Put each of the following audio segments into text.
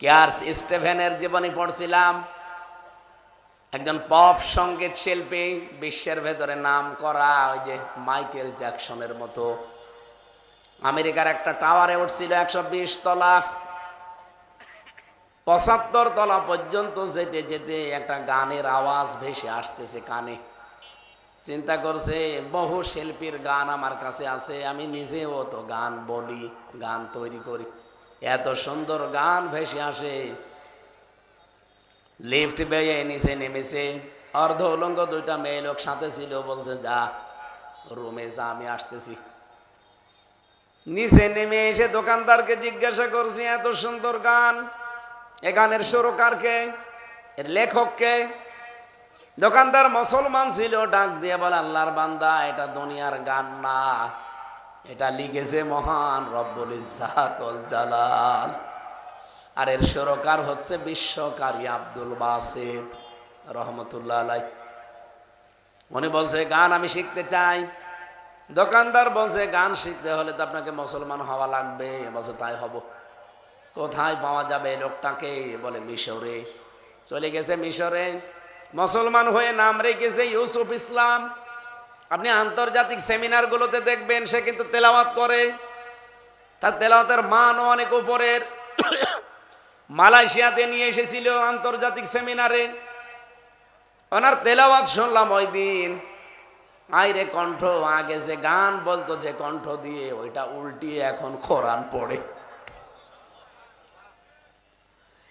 Cares স্টেভেনের জীবনী পড়ছিলাম। একজন পপ সংগীত শিল্পী, বিশ্বের ভেতরে নাম করা ওই যে মাইকেল জ্যাকসনের মতো। আমেরিকার একটা টাওয়ারে উঠছিল একশো বিশ তলা। পঁচাত্তর তলা পর্যন্ত যেতে যেতে একটা গানের আওয়াজ ভেসে আসতেছে কানে। চিন্তা করছে, বহু শিল্পীর গান আমার কাছে আছে, আমি নিজেও তো গান বলি, গান তৈরি করি। এত সুন্দর গান ভেসে আসে। লিফট বেয়ে নিচে নেমেছে। অর্ধ উলঙ্গ দুইটা মেয়ে লোক সাথে ছিল, বলছে, যা, রুমে যা, আমি আসতেছি। নিচে নেমে এসে দোকানদারকে জিজ্ঞাসা করছি, এত সুন্দর গান, এ গানের সুরকারকে এর লেখককে দোকানদার মুসলমান ছিল, ডাক দিয়ে বলে, আল্লাহর বান্দা, এটা দুনিয়ার গান না। এটা লিখেছে মহান রব্বুল ইজাতুল জালাল। আর এর সুরকার হচ্ছে বিশ্বকারী আব্দুল বাসিদ রহমতুল্লাহ আলাই উনি বলছে, গান আমি শিখতে চাই। দোকানদার বলছে, গান শিখতে হলে তো আপনাকে মুসলমান হওয়া লাগবে। বলছে, তাই হব। কোথায় পাওয়া যাবে লোকটাকে? বলে, মিশরে। চলে গেছে মিশরে। মুসলমান হয়ে নাম রেখেছে ইউসুফ ইসলাম। আপনি আন্তর্জাতিক সেমিনারগুলোতে দেখবেন, সে কিন্তু তেলাওয়াত করে। তার তেলাওয়াতের মানও অনেক উপরের। মালয়েশিয়াতে নিয়ে এসেছিল আন্তর্জাতিক সেমিনারে। ওনার তেলাওয়াত শুনলাম ওই দিন। আইরে কণ্ঠ, আগে যে গান বলতো, যে কণ্ঠ দিয়ে, ওইটা উল্টিয়ে এখন কোরআন পড়ে।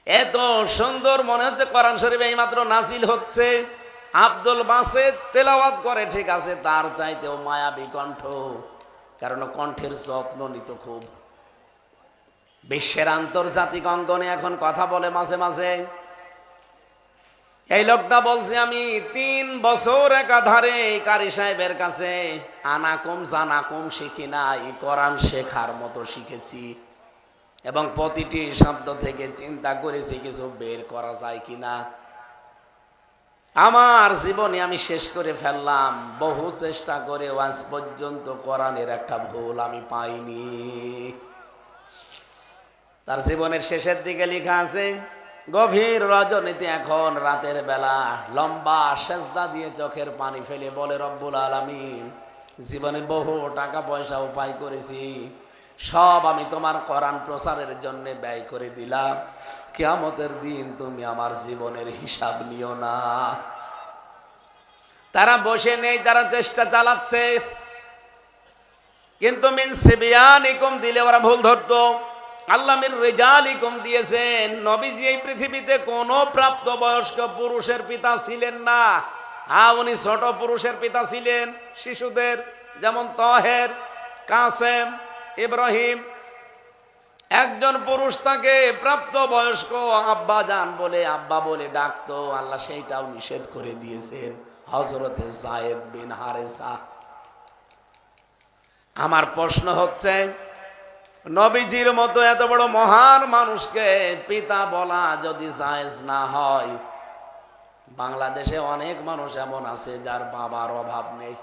এত সুন্দর মনে হচ্ছে কোরআন শরীফ এইমাত্র নাসিল হচ্ছে। আব্দুল বাসেদ তেলাওয়াত করে, ঠিক আছে, তার চাইতেও মায়াবী কণ্ঠ, কারণ কণ্ঠের যত্ন নিত খুব। বিশ্বের আন্তর্জাতিক অঙ্গনে এখন কথা বলে মাঝে মাঝে। এই লোকটা বলছে, আমি তিন বছর একাধারে কারি সাহেবের কাছে আনাকুম জানাকুম শিখি নাই, কোরআন শেখার মতো শিখেছি এবং প্রতিটি শব্দ থেকে চিন্তা করেছি, কিছু বের করা যায় কিনা। আমার জীবনে আমি শেষ করে ফেললাম। বহু চেষ্টা করে আজ পর্যন্ত কোরআনের একটা ভুল আমি পাইনি। তার জীবনের শেষের দিকে লেখা আছে, গভীর রজনীতে এখন রাতের বেলা লম্বা সেজদা দিয়ে চোখের পানি ফেলে বলে, রব্বুল আলমিন, জীবনে বহু টাকা পয়সা উপায় করেছি। সব আমি তোমার কোরআন প্রচারের জন্য ব্যয় করে দিলাম। কেয়ামতের দিন তুমি আমার জীবনের হিসাব নিও না। তারা বসে নেই, তারা চেষ্টা চালাচ্ছে। কিন্তু মিন দিলে ওরা ভুল ধরতো। আল্লাহ মির রেজালিকুম দিয়েছেন, নবীজি এই পৃথিবীতে কোনো প্রাপ্তবয়স্ক পুরুষের পিতা ছিলেন না। হ্যাঁ উনি ছোট পুরুষের পিতা ছিলেন, শিশুদের যেমন তহের, কাসেম ইব্রাহিম, একজন পুরুষ তাকে প্রাপ্ত বয়স্ক আব্বা যান বলে আব্বা বলে ডাকতো। আল্লাহ সেইটাও নিষেধ করে দিয়েছেন হজরতে জায়েদ বিন হারেসা। আমার প্রশ্ন হচ্ছে, নবীজির মতো এত বড় মহান মানুষকে পিতা বলা যদি জায়েজ না হয়, বাংলাদেশে অনেক মানুষ এমন আছে যার বাবার অভাব নেই।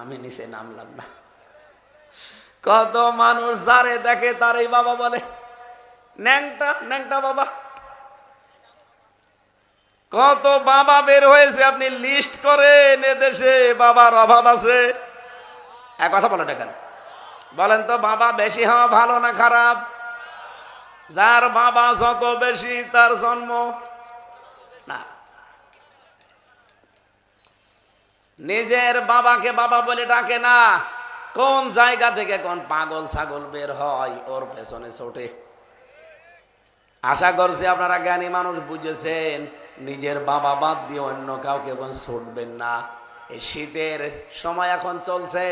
আমি নিচে নামলাম না। কত মানুষ যারে দেখে তারই বাবা বলে, ন্যাংটা ন্যাংটা বাবা। কত বাবা বের হয়েছে, আপনি লিস্ট করেন দেশে বাবার অভাব আছে। এক কথা বলে দেখেন। বলেন তো, বাবা বেশি হওয়া ভালো না খারাপ? যার বাবা যত বেশি, তার জন্ম না। নিজের বাবাকে বাবা বলে ডাকে না। কোন জায়গা থেকে কোন পাগল ছাগল বের হয়? ওর পেছনে ছোটে। আশা করছি আপনারা জ্ঞানী মানুষ বুঝেছেন, নিজের বাবা বাদ দিয়ে অন্য কাউকে এখন ছুটবেন না। এই শীতের সময় এখন চলছে,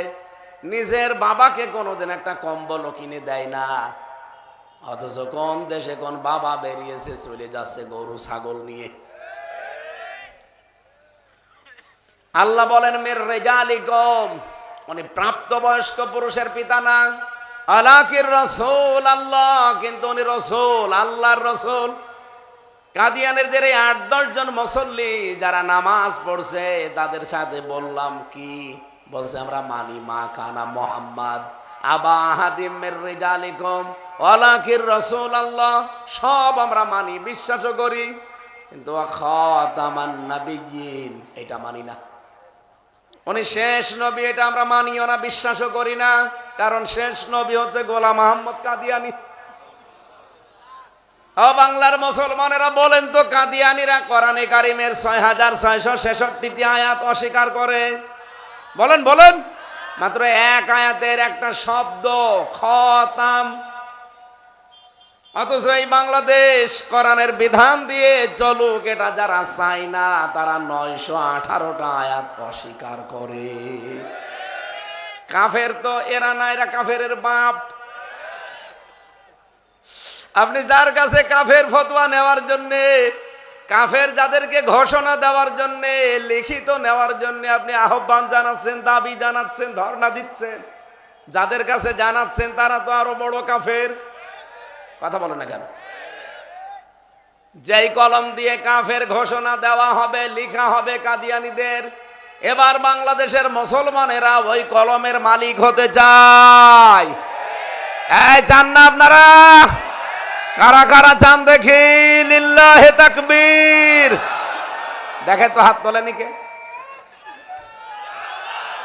নিজের বাবাকে কোনোদিন একটা কম্বলও কিনে দেয় না। অথচ কোন দেশে কোন বাবা বেরিয়েছে, চলে যাচ্ছে গরু ছাগল নিয়ে। আল্লাহ বলেন, মের রেজালি কম মানে প্রাপ্তবয়স্ক পুরুষের পিতা না। আলাকির রসুল আল্লাহ, কিন্তু উনি রসুল, আল্লাহর রসুল। কাদিয়ানের যে আট, দশ জন মুসল্লি যারা নামাজ পড়ছে, তাদের সাথে বললাম, কি? বলছে, আমরা মানি মা কানা মোহাম্মদ আবা হাদিমের রেজালিকম। ওয়ালাকির রসুল আল্লাহ, সব আমরা মানি, বিশ্বাসও করি। কিন্তু এটা মানি না। উনি শেষ নবী, এটা আমরা মানিও না, বিশ্বাসও করি না। কারণ শেষ নবী হচ্ছে গোলাম মোহাম্মদ কাদিয়ানি। বাংলার মুসলমানেরা বলেন তো, কাদিয়ানিরা কোরআনে কারিমের ছয় হাজার ছয়শো ছেষট্টিটি আয়াত অস্বীকার করে। বলেন বলেন। মাত্র এক আয়াতের একটা শব্দ, খতাম। অথচ এই বাংলাদেশ কোরআনের বিধান দিয়ে চলুক, এটা যারা চায় না, তারা নয়শো আঠারোটা আয়াত অস্বীকার করে। কাফের তো, এরা না, এরা কাফের বাপ। আপনি যার কাছে কাফের ফতোয়া নেওয়ার জন্যে, কাফের যাদেরকে ঘোষণা দেওয়ার জন্যে, লিখিত নেওয়ার জন্য আপনি আহ্বান জানাচ্ছেন, দাবি জানাচ্ছেন, ধর্ণা দিচ্ছেন, যাদের কাছে জানাচ্ছেন, তারা তো আরও বড় কাফের। কথা বলে না কেন? যেই কলম দিয়ে কাফের ঘোষণা দেওয়া হবে, লিখা হবে কাদিয়ানিদের, এবার বাংলাদেশের মুসলমানেরা ওই কলমের মালিক হতে চায়। এই চান না আপনারা। কারা কারা চান দেখি। লিল্লাহে তাকবীর। দেখে তো হাত তোলেনি কে?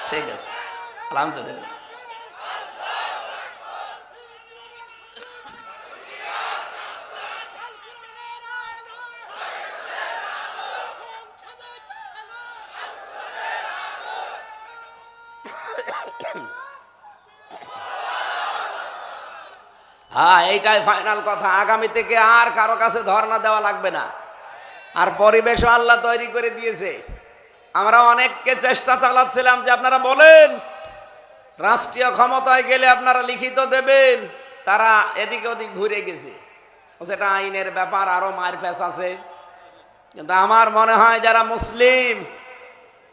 ঠিক আছে। আলহামদুলিল্লাহ। হ্যাঁ এইটাই ফাইনাল কথা। আগামী থেকে আর কারও কাছে ধর্ণা দেওয়া লাগবে না। আর পরিবেশও আল্লাহ তৈরি করে দিয়েছে। আমরা অনেককে চেষ্টা চালাচ্ছিলাম যে আপনারা বলেন, রাষ্ট্রীয় ক্ষমতায় গেলে আপনারা লিখিত দেবেন, তারা এদিকে ওদিক ঘুরে গেছে। সেটা আইনের ব্যাপার, আরও মায়ের পেশ আছে। কিন্তু আমার মনে হয় যারা মুসলিম,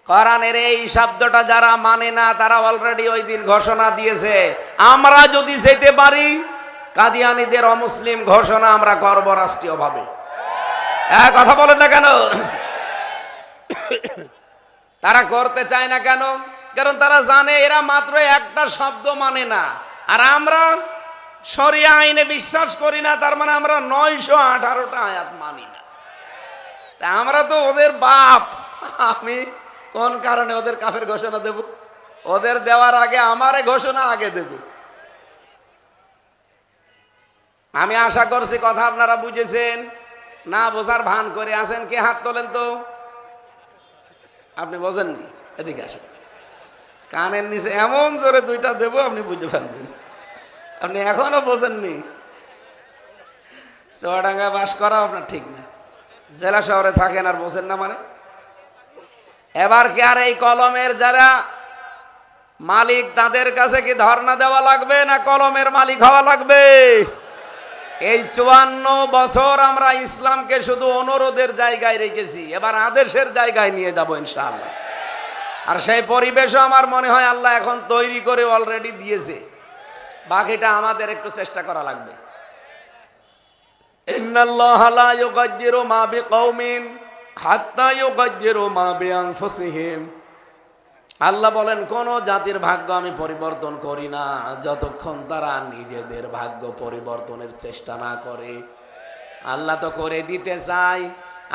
কোরআনের এই শব্দটা যারা মানে না, তারা অলরেডি ওই দিন ঘোষণা দিয়েছে। আমরা যদি যেতে পারি কাদিয়ানিদের অমুসলিম ঘোষণা আমরা করব রাষ্ট্রীয়ভাবে। হ্যাঁ কথা বলেন না কেন? তারা করতে চায় না কেন? কারণ তারা জানে এরা মাত্র একটা শব্দ মানে না। আর আমরা সরিয়া আইনে বিশ্বাস করি না, তার মানে আমরা নয়শো আঠারোটা আয়াত মানি না। আমরা তো ওদের বাপ। আমি কোন কারণে ওদের কাফের ঘোষণা দেব? ওদের দেওয়ার আগে আমারে ঘোষণা আগে দেব। আমি আশা করছি কথা আপনারা বুঝেছেন। না বোঝার ভান করে আছেন, কে হাত তোলেন তো? আপনি বোঝেননি এদিকে আসেন। কানের নিচে এমন জোরে দুইটা দেব, আপনি বুঝে ফেলবেন আপনি এখনও বোঝেননি চুয়াডাঙ্গা বাস করা আপনার ঠিক না। জেলা শহরে থাকেন আর বোঝেন না মানে? এবার কি আর এই কলমের যারা মালিক, তাদের কাছে কি ধর্ণা দেওয়া লাগবে না কলমের মালিক হওয়া লাগবে? এই চুয়ান্ন বছর আমরা ইসলামকে শুধু অনুরোধের জায়গায় রেখেছি, এবার আদেশের জায়গায় নিয়ে যাব ইনশাআল্লাহ। আর সেই পরিবেশও আমার মনে হয় আল্লাহ এখন তৈরি করে অলরেডি দিয়েছে। বাকিটা আমাদের একটু চেষ্টা করা লাগবে। ইন্নাল্লাহ মা ইউগাজ্জিরু মা আল্লাহ বলেন, কোন জাতির ভাগ্য আমি পরিবর্তন করি না। যতক্ষণ তারা নিজেদের ভাগ্য পরিবর্তনের চেষ্টা না করে। আল্লাহ তো করে দিতে চাই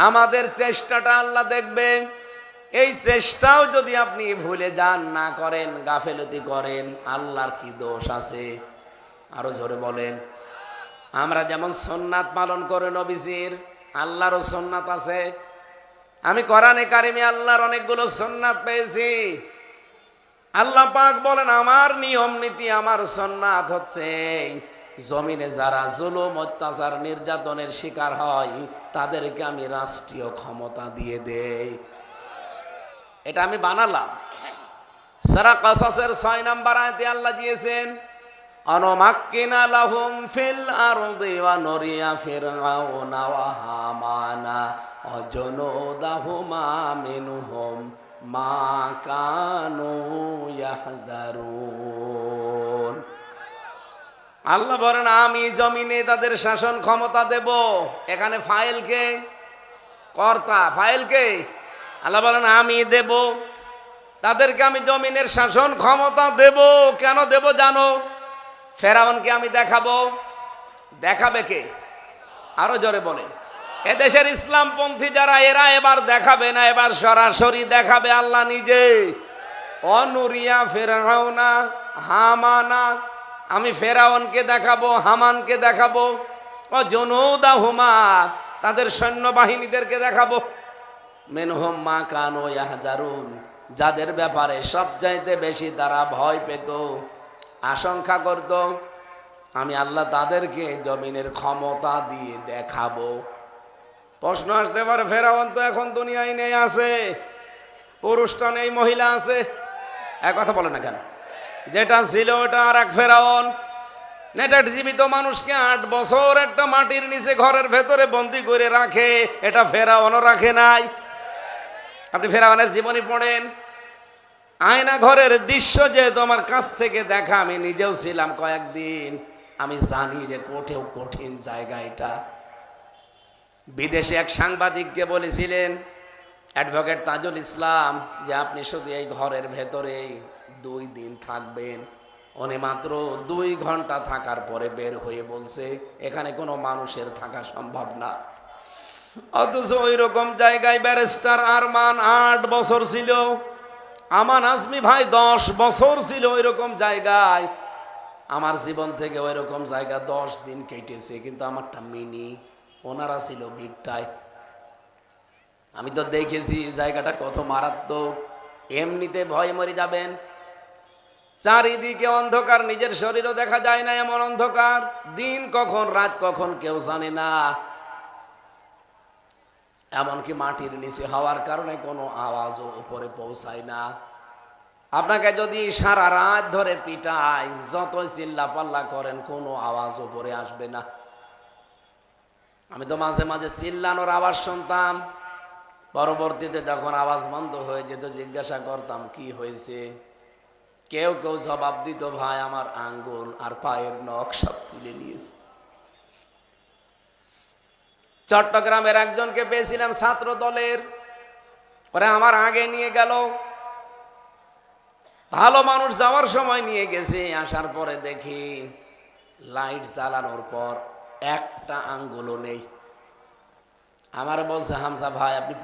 আমাদের চেষ্টাটা আল্লাহ দেখবে। এই চেষ্টাও যদি আপনি ভুলে যান, না করেন, গাফেলতি করেন, আল্লাহর কি দোষ আছে? আরও জোরে বলেন। আমরা যেমন সোননাথ পালন করে নবীজির, আল্লাহরও সোননাথ আছে। আমি কোরআনে কারিমে আল্লাহর অনেকগুলো সোননাথ পেয়েছি। আল্লাহ পাক বলেন, আমার নিয়ম নীতি, আমার সোননাথ হচ্ছে জমিনে যারা জুলুম, অত্যাচার, নির্যাতনের শিকার হয়, তাদেরকে আমি রাষ্ট্রীয় ক্ষমতা দিয়ে দেই। এটা আমি বানালাম। সারা কাসাসের ছয় নাম্বার আয়তে আল্লাহ দিয়েছেন, অনুমাক্কিনা লাহুম ফিল আরদি ওয়া নুরিয়া হামানা। জুনুদাহুমা মিনহুম মা কানু ইয়াহদারুন আল্লাহ বলেন, আমি জমিনে তাদের শাসন ক্ষমতা দেব। এখানে ফাইলকে কর্তা ফাইলকে আল্লাহ বলেন, আমি দেব। তাদেরকে আমি জমিনের শাসন ক্ষমতা দেব। কেন দেব জানো? ফেরাউনকে আমি দেখাবো। দেখাবে কে? আরও জোরে বলে এদেশের ইসলামপন্থী যারা, এরা এবার দেখাবে না, এবার সরাসরি দেখাবে আল্লাহ নিজে। অনুরিয়া, ফেরাউনা, হামানা, আমি ফেরাউনকে দেখাবো, হামানকে দেখাবো, ও জনৌদা হুমা তাদের সৈন্যবাহিনীদেরকে দেখাবো। মেনহম মা কান ও ইয়াহদারুন যাদের ব্যাপারে সবচাইতে বেশি তারা ভয় পেত, আশঙ্কা করত, আমি আল্লাহ তাদেরকে জমিনের ক্ষমতা দিয়ে দেখাবো। প্রশ্ন আসতে পারে ফেরাউন তো এখন দুনিয়ায় নেই, আছে। পুরুষটা নেই, মহিলা আছে। এক কথা বলে না কেন? যেটা ছিল ওটা আর এক ফেরাউন। এটা জীবিত মানুষকে আট বছর একটা মাটির নিচে ঘরের ভেতরে বন্দি করে রাখে, এটা ফেরাউনও রাখে নাই। আপনি ফেরাউনের জীবনী পড়েন। আয়না ঘরের দৃশ্য যে তোমার কাছ থেকে দেখা, আমি নিজেও ছিলাম কয়েকদিন। আমি জানি যে কোঠেও কঠিন জায়গা এটা। বিদেশে এক সাংবাদিককে বলেছিলেন, অ্যাডভোকেট তাজুল ইসলাম, যে আপনি শুধু এই ঘরের ভেতরেই দুই দিন থাকবেন। উনি মাত্র দুই ঘণ্টা থাকার পরে বের হয়ে বলছে, এখানে কোনো মানুষের থাকা সম্ভব না। অথচ ওই রকম জায়গায় ব্যারিস্টার আরমান আট বছর ছিল, আমান আজমি ভাই দশ বছর ছিল ওই রকম জায়গায়। আমার জীবন থেকে ওই রকম জায়গা দশ দিন কেটেছে, কিন্তু আমারটা মিনি ওনারা ছিল বিগটায় আমি তো দেখেছি জায়গাটা কত মারাত্মক। এমনিতে ভয় মরে যাবেন। চারিদিকে অন্ধকার, নিজের শরীরও দেখা যায় না এমন অন্ধকার। দিন কখন, রাত কখন, কেউ জানে না। এমনকি মাটির নিচে হওয়ার কারণে কোনো আওয়াজও উপরে পৌঁছায় না। আপনাকে যদি সারা রাত ধরে পিটায়, যতই চিল্লা পাল্লা করেন, কোনো আওয়াজ উপরে আসবে না। আমি তো মাঝে মাঝে চিল্লানোর আওয়াজ শুনতাম। পরবর্তীতে যখন আওয়াজ বন্ধ হয়ে যেত, জিজ্ঞাসা করতাম, কি হয়েছে? কেউ কেউ জবাব দিত, ভাই, আমার আঙ্গুল আর পায়ের নখ সব তুলে নিয়েছে। চট্টগ্রামের একজনকে পেয়েছিলাম ছাত্র দলের। পরে আমার আগে নিয়ে গেল। ভালো মানুষ যাওয়ার সময় নিয়ে গেছে। আসার পরে দেখি, লাইট জ্বালানোর পর একটা আঙ্গুলও নেই। আমার বলছে হামসা ভাই আপনি